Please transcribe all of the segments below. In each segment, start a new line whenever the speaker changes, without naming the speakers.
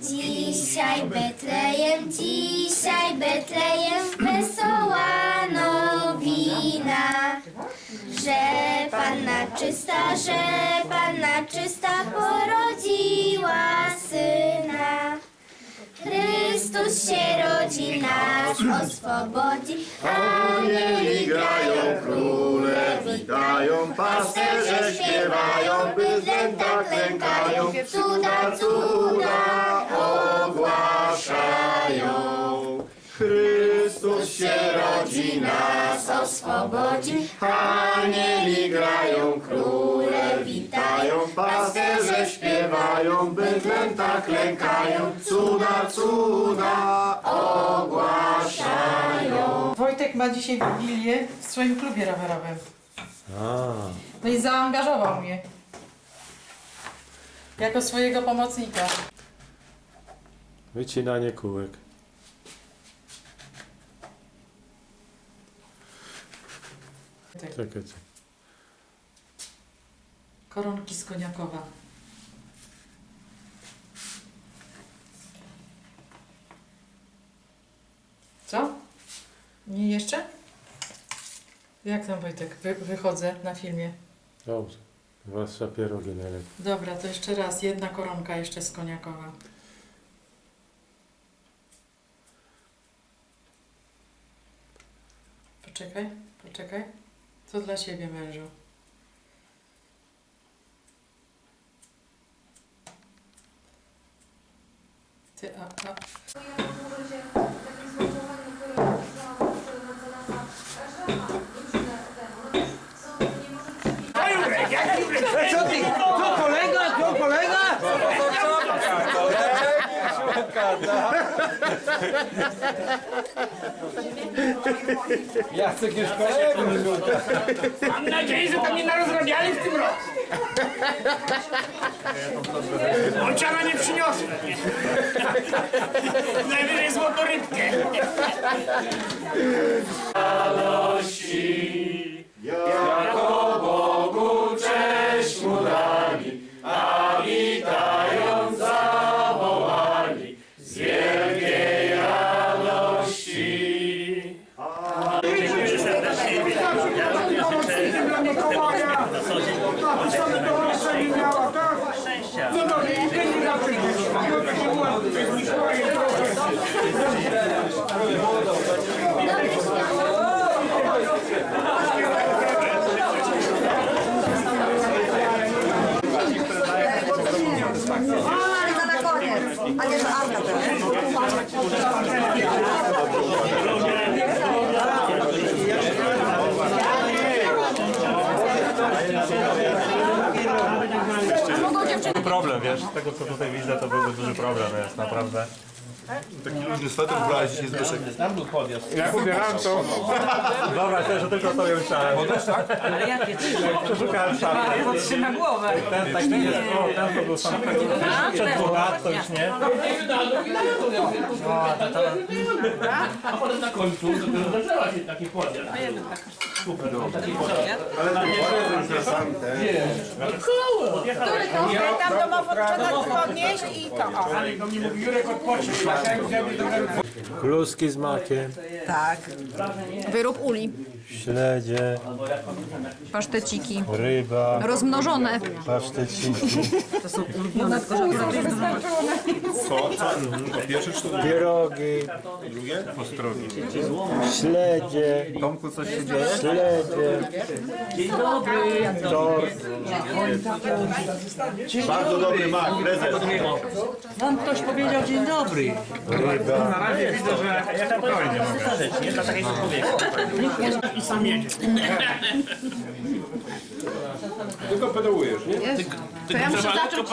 Dzisiaj Betlejem, dzisiaj Betlejem, wesoła nowina. Że Panna czysta, że Panna czysta porodziła syna. Chrystus się rodzi, nas oswobodzi.
Anieli grają, króle witają, pasterze śpiewają, bydlęta klękają, cuda, cuda ogłaszają. Chrystus się rodzi, nas oswobodzi. Anieli śpiewają, bydlęta klękają, cuda, cuda ogłaszają.
Wojtek ma dzisiaj wigilię w swoim klubie rowerowym. No i zaangażował mnie. Jako swojego pomocnika.
Wycinanie kółek.
Tak.
Czekajcie.
Koronki z koniakowa. Co? Nie jeszcze? Jak tam Wojtek? Wy, wychodzę na filmie.
Dobrze. Zwłaszcza pierogi najlepiej.
Dobra, to jeszcze raz. Jedna koronka jeszcze z koniakowa. Poczekaj, poczekaj. To dla ciebie, mężu. Ty, a, a.
Co ty? To kolega? To kolega? Jacek już kolega.
Mam nadzieję, że tam nie narozrabiali w tym roku. Ociana nie przyniosę. Najwyżej złotorybkę. Dla Mikołaj trochę.
problem, wiesz, z tego co tutaj widzę, to byłby duży problem, jest naprawdę.
Taki luźny sweter ubrałeś dzisiaj Zbyszek.
Jak ubieram to... Dobra, też, że tylko sobie myślałem.
Ale jakie ty?
Przeszukałem szafę.
Podtrzyma głowę.
Ten taki jest, o, ten to był sam przed dwóch lat, to już nie.
A potem na końcu dopiero zaczęła się taki podział.
Tam domofon trzeba podnieść i to.
Ale do mnie mówi Jurek odpocznie.
Kluski z makiem,
Tak. Wyrób uli.
śledzie,
Paszteciki.
ryba,
Rozmnożone.
paszteciki,
Co? Co? Pierwszy czy drugi?
pierogi,
Drugie? Ostrogi.
śledzie,
Tomku coś się dzieje?
śledzie, tort,
Bardzo dobry mak, prezes.
Wam ktoś powiedział dzień dobry.
Na razie widzę, że ja spokojnie mogę. Nie dla takiego człowieka.
I sam jedzie.
Tylko pedałujesz, nie?
To ja muszę zacząć,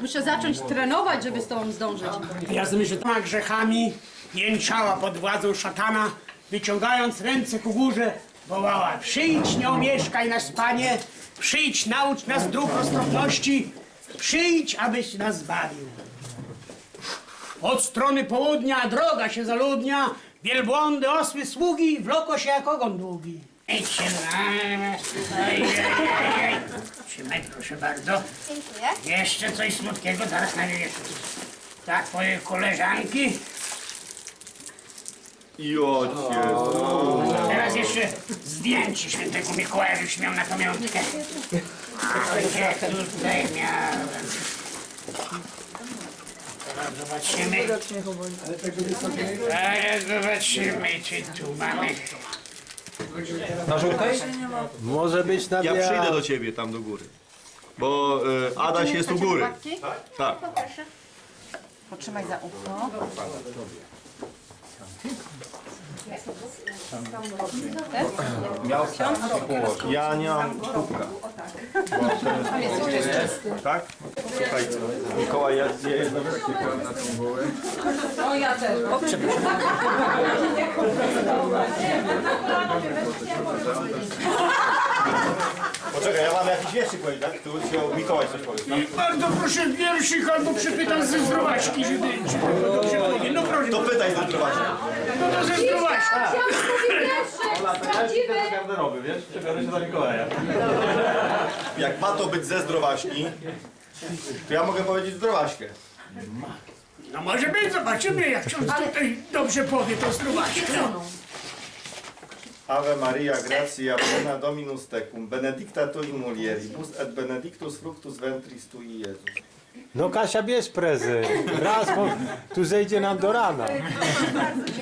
muszę zacząć trenować, żeby z tobą zdążyć.
Ja myślę, że grzechami jęczała pod władzą szatana, wyciągając ręce ku górze, wołała przyjdź, nie omieszkaj nas, Panie, przyjdź, naucz nas dróg roztropności, przyjdź, abyś nas zbawił. Od strony południa droga się zaludnia, wielbłądy, osły, sługi, wloko się jak ogon długi. Idźcie na... Ej, ej, ej, ej. Trzymaj proszę bardzo.
Dziękuję.
Jeszcze coś słodkiego, zaraz na jeszcze. Tak, moje koleżanki.
Jocie.
Teraz jeszcze zdjęcie świętego Mikołaja, żebyś miał na pamiątkę. A gdzie tutaj miałem? Teraz zobaczymy. Teraz zobaczymy, czy tu mamy.
Może być na
Ja przyjdę do ciebie tam do góry. Bo y, Adaś jest u góry. Tak.
Potrzymaj za ucho.
Ja nie mam kubka. Tak? Słuchajcie, Mikołaj, ja, ja jedno na tą głowę. Poczekaj, ja mam jakiś wierszyk powiedzieć, tak? Tu się Mikołaj coś powie. No.
Bardzo proszę wierszyk albo przypytam ze zdrowaśki, żeby to dobrze. No proszę,
To pytaj za zdrowacie.
no to ze zdrowaśki.
garderoby, wiesz? Przebiorę się za Mikołaja.
Jak ma to być ze zdrowaśki, to ja mogę powiedzieć zdrowaśkę.
No może być, zobaczymy, jak ksiądz tutaj dobrze powie to zdrowaśkę.
Ave Maria, gratia plena Dominus tecum, benedicta tui mulieribus, et benedictus fructus ventris tui Jezus.
No Kasia, bierz prezent. Raz, bo tu zejdzie nam do rana.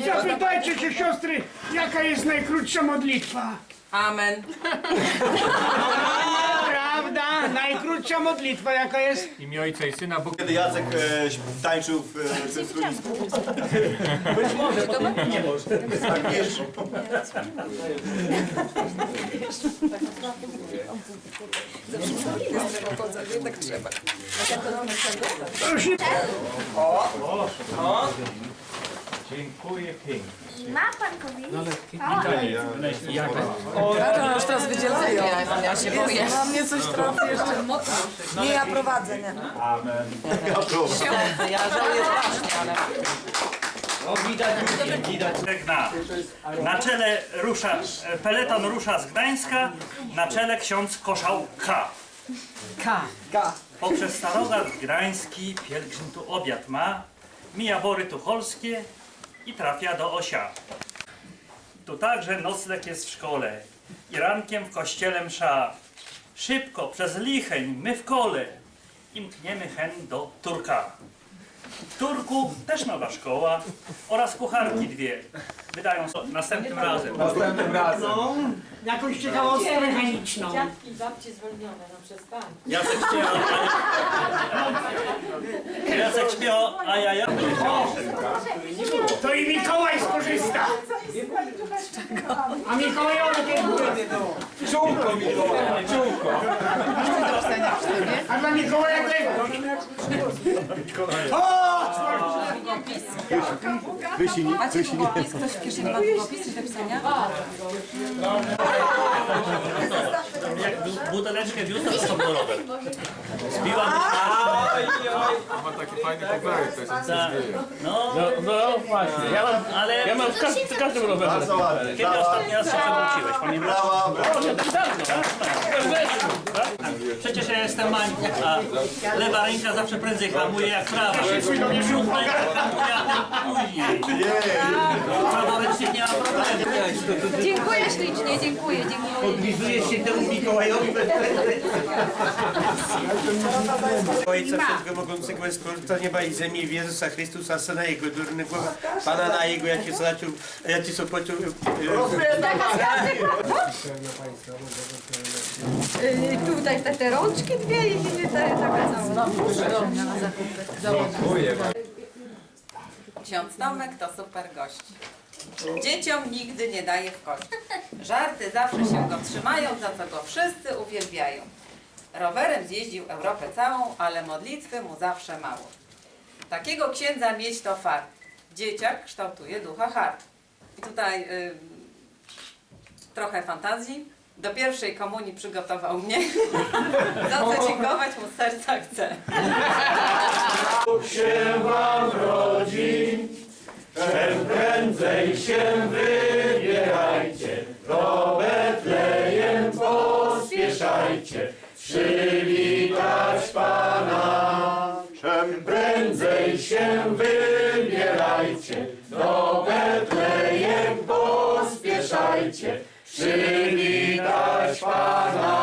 Zapytajcie się siostry, jaka jest najkrótsza modlitwa.
Amen.
Najkrótsza modlitwa jaka jest?
W imię Ojca i Syna, Bóg
Kiedy Jacek e, tańczył w, e, w tym schronisku. Tak, wiesz.
Proszę,
dziękuję pięknie.
Ma pan powiedzieć?
Aż teraz wydzielają. Ja się boję. Na mnie coś trafi jeszcze. Nie, ja prowadzę, nie.
Ja próbuję.
Ja żałuję strasznie, ale...
O, widać, widać.
Na, na czele rusza, e, peleton rusza z Gdańska, na czele ksiądz Koszał K.
K.
Poprzez Starogard Gdański pielgrzym tu obiad ma, mija Bory Tucholskie i trafia do Osia. Tu także nocleg jest w szkole i rankiem w kościele msza. Szybko przez licheń my w kole i mkniemy hen do Turka. W Turku też nowa szkoła oraz kucharki dwie. Wydają so następnym razem.
no, jakąś ciekawostkę mechaniczną.
Jacek śpiewa. Jacek śpiewa, a ja ja.
To i Mikołaj skorzysta. A Mikołajowi dziękuję.
Czółko Mikołaj, czółko.
A dla Mikołaja tego. O!
Wysini, wysini.
Ktoś w kieszeni ma długopisy do pisania?
Jak bu- buteleczkę wiózł, to sobie rower. Zbiłam.
Ma taki fajny kubełek, to się
Tak. No, no, właśnie. Ja mam, ale ja mam w każdym, każdym rowerze.
Bardzo ładnie.
Kiedy ostatni raz się przewróciłeś? Pamiętasz?
Brała, brała.
Przecież ja jestem mańka, a lewa ręka zawsze prędzej hamuje jak prawa. Ten później. Praworęcznik nie ma problemu.
Dziękuję ślicznie, dziękuję, dziękuję.
Podlizujesz się temu Mikołajowi.
Ojca Wszechego Mogącego jest Stwórca nieba i ziemi w Jezusa Chrystusa, Syna Jego, durny głowa, Pana na Jego, ja Ci zobaczył, ja Ci zobaczył,
Y, tutaj te, te rączki dwie i nie te, taka cała.
Ksiądz Tomek to super gość. Dzieciom nigdy nie daje w kość. Żarty zawsze się go trzymają, za co go wszyscy uwielbiają. Rowerem zjeździł Europę całą, ale modlitwy mu zawsze mało. Takiego księdza mieć to fart. Dzieciak kształtuje ducha hart. I tutaj y, trochę fantazji. Do pierwszej komunii przygotował mnie. Za co dziękować mu z serca chcę.
Bóg się wam rodzi, czym prędzej się wybierajcie, do Betlejem pospieszajcie, przywitać Pana. Czym prędzej się wybierajcie, do Betlejem pospieszajcie, przywitać das Panas.